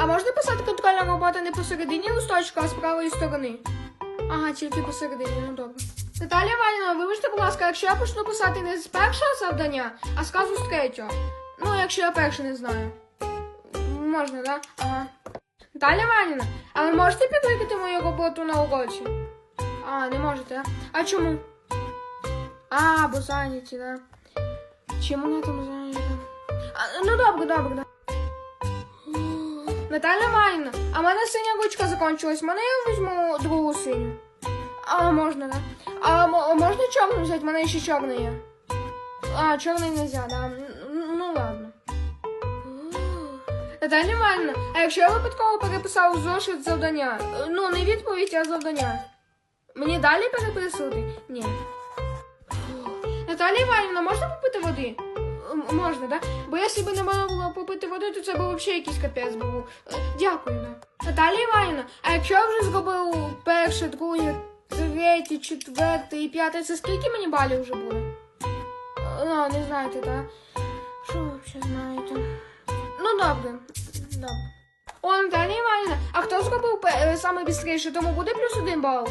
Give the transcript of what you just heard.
А можна писати контрольна робота не посередині листочка, а з правої сторони? Ага, тільки посередині, ну добре. Наталія Іванівна, вибачте, будь ласка, якщо я почну писати не з першого завдання, а зразу з третього. Ну, якщо я перше не знаю. Можна? Да? Ага. Наталя Іванівна, а ви можете підвикати мою роботу на уроці? А, не можете, а? А чому? А, бо зайняті, да. Чим вона там зайнята? А, ну добре, добре, да. Наталя Іванівна, а в мене синя ручка закінчилась. Мене я візьму другу синю. А, можна, да. А мо- можна чорну взяти? В мене ще чорний є. А, чорний нельзя, да. Ну ладно. Наталя Іванівна, а якщо я випадково переписав зошит завдання? Ну, не відповідь, а завдання. Мені далі переписувати? Ні. Наталя Іванівна, можна попити води? Можна, да? Бо якщо б не можна було попити води, то це був взагалі якийсь капець був. Е, Дякую, да. Наталя Іванівна, а якщо я вже зробив перше, друге, третє, четверте і п'яте, це скільки мені балів вже буде? А, не знаєте, так? Що ви взагалі знаєте? Ну, добре. Добре. О, Наталя Іванівна, а хто зробив е, саме бістріше, тому буде плюс один бал?